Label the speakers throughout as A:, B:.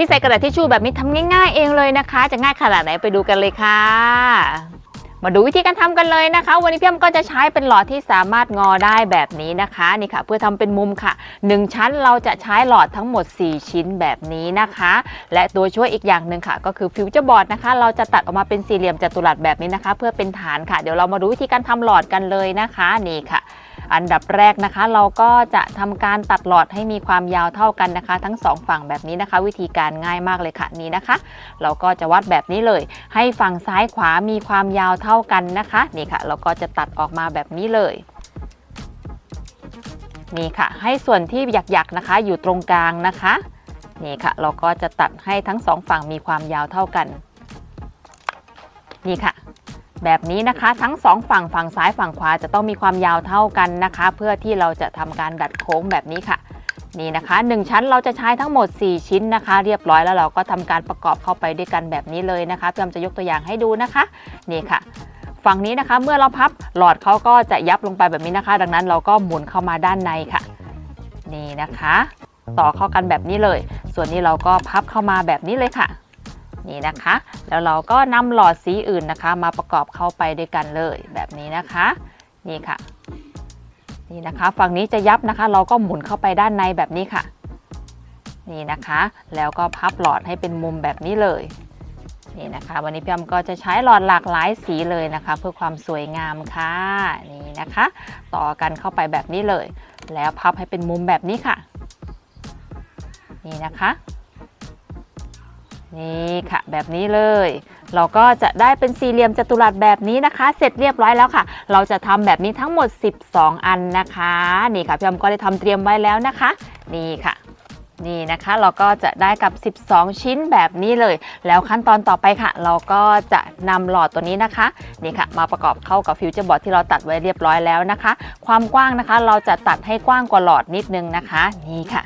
A: ที่ใส่กระดาษทิชชู่แบบนี้ทำง่ายๆเองเลยนะคะ จะง่ายขนาดไหนไปดูกันเลยค่ะ มาดูวิธีการทำกันเลยนะคะ วันนี้พี่อ้ำก็จะใช้เป็นหลอดที่สามารถงอได้แบบนี้นะคะนี่ค่ะ เพื่อทำเป็นมุมค่ะ 1 ชั้นเราจะใช้หลอดทั้งหมด 4 ชิ้นแบบนี้นะคะ และตัวช่วยอีกอย่างหนึ่งค่ะ ก็คือฟิวเจอร์บอร์ดนะคะ เราจะตัดออกมาเป็นสี่เหลี่ยมจัตุรัสแบบนี้นะคะ เพื่อเป็นฐานค่ะ เดี๋ยวเรามาดูวิธีการทำหลอดกันเลยนะคะนี่ค่ะ อันดับแรกนะคะ เราก็จะทำการตัดหลอดให้มีความยาวเท่ากันนะคะ ทั้งสองฝั่งแบบนี้นะคะ วิธีการง่ายมากเลยค่ะนี่นะคะ เราก็จะวัดแบบนี้เลย ให้ฝั่งซ้ายขวามีความยาวเท่ากันนะคะนี่ค่ะ เราก็จะตัดออกมาแบบนี้เลยนี่ค่ะ ให้ส่วนที่หยักๆนะคะ อยู่ตรงกลางนะคะนี่ค่ะ เราก็จะตัดให้ทั้งสองฝั่งมีความยาวเท่ากันนี่ค่ะ แบบนี้นะคะ ทั้งสองฝั่งฝั่งซ้ายฝั่งขวาจะต้องมีความยาวเท่ากันนะคะ เพื่อที่เราจะทำการดัดโค้งแบบนี้ค่ะ นี่นะคะ 1 ชั้นเราจะใช้ทั้งหมด 4 ชิ้นนะคะ เรียบร้อยแล้วเราก็ทำการประกอบเข้าไปด้วยกันแบบนี้เลยนะคะพี่อมจะยกตัวอย่างให้ดูนะคะนี่ค่ะฝั่งนี้นะคะเมื่อเราพับหลอดเขาก็จะยับลงไปแบบนี้นะคะ ดังนั้นเราก็หมุนเข้ามาด้านในค่ะ นี่นะคะ ต่อเข้ากันแบบนี้เลย ส่วนนี้เราก็พับเข้ามาแบบนี้เลยค่ะ นี่นะคะ แล้วเราก็นำหลอดสีอื่นนะคะ มาประกอบเข้าไปด้วยกันเลยแบบนี้นะคะ นี่ค่ะ นี่นะคะ ฝั่งนี้จะยับนะคะ เราก็หมุนเข้าไปด้านในแบบนี้ค่ะ นี่นะคะ แล้วก็พับหลอดให้เป็นมุมแบบนี้เลยนี่นะคะวันนี้พี่อมก็จะใช้หลอดหลากหลายสีเลยนะคะ เพื่อความสวยงามค่ะนี่นะคะ ต่อกันเข้าไปแบบนี้เลย แล้วพับให้เป็นมุมแบบนี้ค่ะ นี่นะคะ นี่ค่ะแบบนี้เลย เราก็จะได้เป็นสี่เหลี่ยมจัตุรัสแบบนี้นะคะ เสร็จเรียบร้อยแล้วค่ะ เราจะทำแบบนี้ทั้งหมด 12 อันนะคะ นี่ค่ะพี่อมก็ได้ทำเตรียมไว้แล้วนะคะ นี่ค่ะนี่นะคะเราก็จะได้กับ 12 ชิ้นแบบนี้เลย แล้วขั้นตอนต่อไปค่ะ เราก็จะนำหลอดตัวนี้นะคะนี่ค่ะ มาประกอบเข้ากับฟิวเจอร์บอร์ดที่เราตัดไว้เรียบร้อยแล้วนะคะ ความกว้างนะคะ เราจะตัดให้กว้างกว่าหลอดนิดนึงนะคะ นี่ค่ะ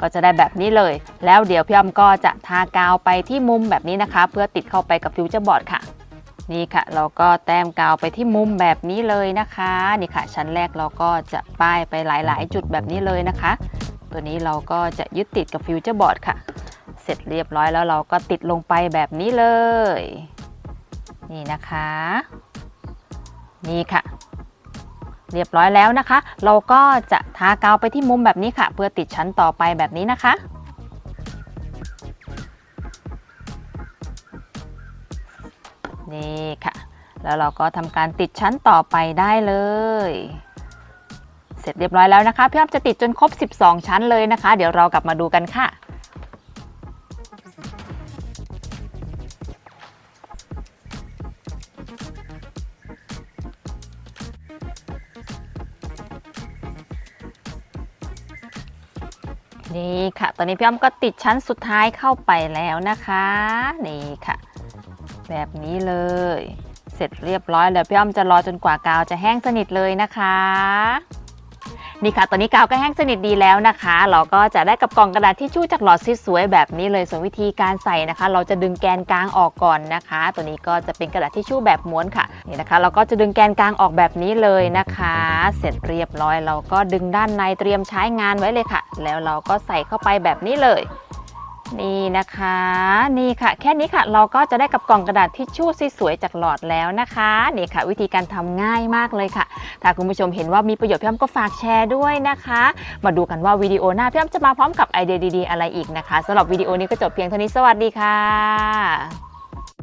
A: ก็จะได้แบบนี้เลย แล้วเดี๋ยวพี่อ้อมก็จะทากาวไปที่มุมแบบนี้นะคะ เพื่อติดเข้าไปกับฟิวเจอร์บอร์ดค่ะนี่ค่ะ เราก็แต้มกาวไปที่มุมแบบนี้เลยนะคะนี่ค่ะ ชั้นแรกเราก็จะป้ายไปหลาย ๆ จุดแบบนี้เลยนะคะ ตัวนี้เราก็จะยึดติดกับฟิวเจอร์บอร์ดค่ะ เสร็จเรียบร้อยแล้วเราก็ติดลงไปแบบนี้เลย นี่นะคะ นี่ค่ะ เรียบร้อยแล้วนะคะ เราก็จะทากาวไปที่มุมแบบนี้ค่ะ เพื่อติดชั้นต่อไปแบบนี้นะคะนี่ค่ะ แล้วเราก็ทำการติดชั้นต่อไปได้เลย เสร็จเรียบร้อยแล้วนะคะพี่อ้อมจะติดจนครบ 12 ชั้นเลยนะคะ เดี๋ยวเรากลับมาดูกันค่ะ นี่ค่ะ ตอนนี้พี่อ้อมก็ติดชั้นสุดท้ายเข้าไปแล้วนะคะ นี่ค่ะ แบบนี้เลย เสร็จเรียบร้อยแล้วพี่อ้อมจะรอจนกว่ากาวจะแห้งสนิทเลยนะคะ นี่ค่ะ ตอนนี้กาวก็แห้งสนิทดีแล้วนะคะ เราก็จะได้กับกล่องกระดาษที่ชู่จากหลอดสวยๆแบบนี้เลย ส่วนวิธีการใส่นะคะ เราจะดึงแกนกลางออกก่อนนะคะ ตัวนี้ก็จะเป็นกระดาษที่ชู่แบบม้วนค่ะ นี่นะคะ เราก็จะดึงแกนกลางออกแบบนี้เลยนะคะ เสร็จเรียบร้อย เราก็ดึงด้านในเตรียมใช้งานไว้เลยค่ะ แล้วเราก็ใส่เข้าไปแบบนี้เลย นี่นะคะ นี่ค่ะ แค่นี้ค่ะ เราก็จะได้กับกล่องกระดาษทิชชู่สวยๆจากหลอดแล้วนะคะนี่ค่ะ วิธีการทำง่ายมากเลยค่ะ ถ้าคุณผู้ชมเห็นว่ามีประโยชน์พี่อ้อมก็ฝากแชร์ด้วยนะคะ มาดูกันว่าวิดีโอหน้าพี่อ้อมจะมาพร้อมกับไอเดียดีๆอะไรอีกนะคะสำหรับวิดีโอนี้ก็จบเพียงเท่านี้สวัสดีค่ะ